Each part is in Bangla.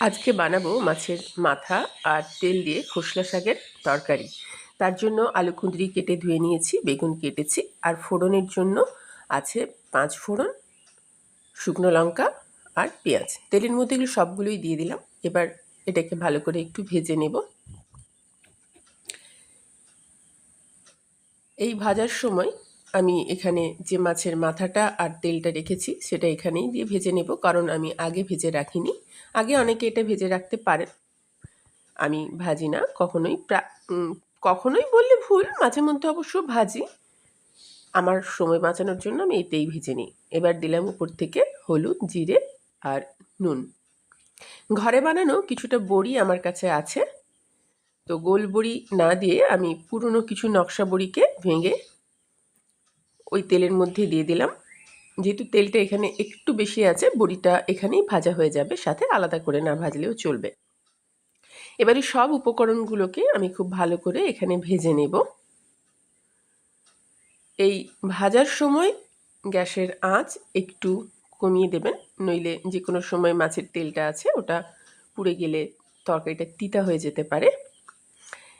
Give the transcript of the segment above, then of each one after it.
আজকে বানাবো মাছের মাথা আর তেল দিয়ে খোসলা শাকের তরকারি। তার জন্য আলু কুঁদরি কেটে ধুয়ে নিয়েছি, বেগুন কেটেছি, আর ফোড়নের জন্য আছে পাঁচ ফোড়ন, শুকনো লঙ্কা আর পেঁয়াজ। তেলের মধ্যে এগুলো সবগুলোই দিয়ে দিলাম। এবার এটাকে ভালো করে একটু ভেজে নেব। এই ভাজার সময় আমি এখানে যে মাছের মাথাটা আর তেলটা রেখেছি, সেটা এখানেই দিয়ে ভেজে নেব, কারণ আমি আগে ভেজে রাখিনি। আগে অনেকে এটা ভেজে রাখতে পারেন। আমি ভাজি না, কখনোই কখনোই বললে ভুল, মাঝে মধ্যে অবশ্য ভাজি। আমার সময় বাঁচানোর জন্য আমি এতেই ভেজে নিই। এবার দিলাম উপর থেকে হলুদ, জিরে আর নুন। ঘরে বানানো কিছুটা বড়ি আমার কাছে আছে। তো গোল বড়ি না দিয়ে আমি পুরনো কিছু নকশা বড়িকে ভেঙে ওই তেলের মধ্যে দিয়ে দিলাম। যেহেতু তেলটা এখানে একটু বেশি আছে, বড়িটা এখানেই ভাজা হয়ে যাবে, সাথে আলাদা করে না ভাজলেও চলবে। এবারে সব উপকরণগুলোকে আমি খুব ভালো করে এখানে ভেজে নেব। এই ভাজার সময় গ্যাসের আঁচ একটু কমিয়ে দেবেন, নইলে যে কোনো সময় মাছের তেলটা আছে, ওটা পুড়ে গেলে তরকারিটা তিতা হয়ে যেতে পারে।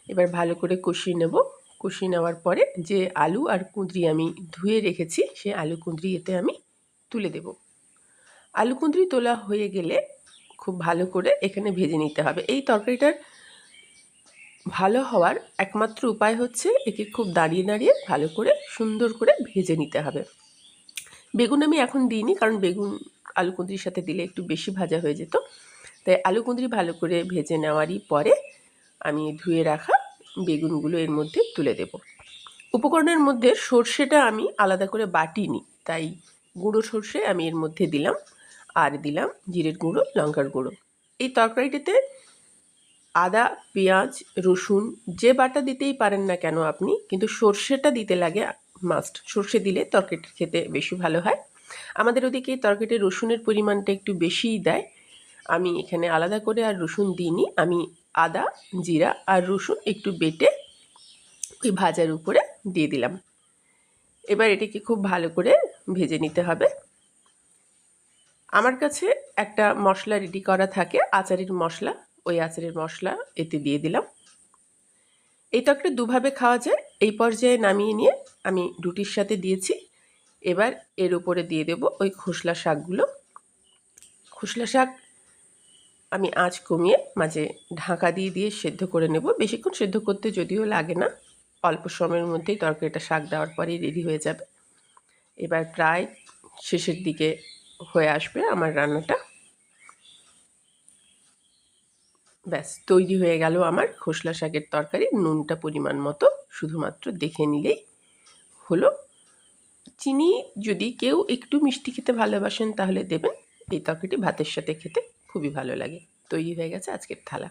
এবার ভালো করে কষিয়ে নেব। কষিয়ে নেওয়ার পরে যে আলু আর কুঁদরি আমি ধুয়ে রেখেছি, সে আলু কুঁদরি এতে আমি তুলে দেব। আলু কুঁদরি তোলা হয়ে গেলে খুব ভালো করে এখানে ভেজে নিতে হবে। এই তরকারিটার ভালো হওয়ার একমাত্র উপায় হচ্ছে একে খুব দাঁড়িয়ে দাঁড়িয়ে ভালো করে সুন্দর করে ভেজে নিতে হবে। বেগুন আমি এখন দিইনি, কারণ বেগুন আলু কুঁদরির সাথে দিলে একটু বেশি ভাজা হয়ে যেত। তাই আলু কুঁদরি ভালো করে ভেজে নেওয়ারই পরে আমি ধুয়ে রাখা বেগুনগুলো এর মধ্যে তুলে দেব। উপকরণের মধ্যে সর্ষেটা আমি আলাদা করে বাটিনি তাই গুঁড়ো সর্ষে আমি এর মধ্যে দিলাম আর দিলাম জিরের গুঁড়ো, লঙ্কার গুঁড়ো। এই তরকারিটিতে আদা, পেঁয়াজ, রসুন যে বাটা দিতেই পারেন না কেন আপনি, কিন্তু সর্ষেটা দিতে লাগে মাস্ট সর্ষে দিলে তরকারিটা খেতে বেশি ভালো হয়। আমাদের ওদিকে তরকারিতে রসুনের পরিমাণটা একটু বেশিই দেয়। আমি এখানে আলাদা করে আর রসুন দিইনি, আমি আদা, জিরা আর রসুন একটু বেটে ওই ভাজার উপরে দিয়ে দিলাম। এবার এটিকে খুব ভালো করে ভেজে নিতে হবে। আমার কাছে একটা মশলা রেডি করা থাকে, আচারের মশলা। ওই আচারের মশলা এতে দিয়ে দিলাম। এই তরকারি দুভাবে খাওয়া যায়। এই পর্যায়ে নামিয়ে নিয়ে আমি রুটির সাথে দিয়েছি। এবার এর উপরে দিয়ে দেব ওই খোসলা শাকগুলো। খোসলা শাক আমি আঁচ কমিয়ে মাঝে ঢাকা দিয়ে দিয়ে সেদ্ধ করে নেব। বেশিক্ষণ সেদ্ধ করতে যদিও লাগে না। অল্প সময়ের মধ্যেই তরকারিটা শাক দেওয়ার পরেই রেডি হয়ে যাবে। এবার প্রায় শেষের দিকে হয়ে আসবে আমার রান্নাটা। ব্যাস, তৈরি হয়ে গেল আমার খোসলা শাকের তরকারি। নুনটা পরিমাণ মতো, শুধুমাত্র দেখে নিলেই হলো। চিনি যদি কেউ একটু মিষ্টি খেতে ভালোবাসেন তাহলে দেবেন। এই তরকারিটি ভাতের সাথে খেতে খুবই ভালো লাগে। তৈরি হয়ে গেছে আজকের থালা।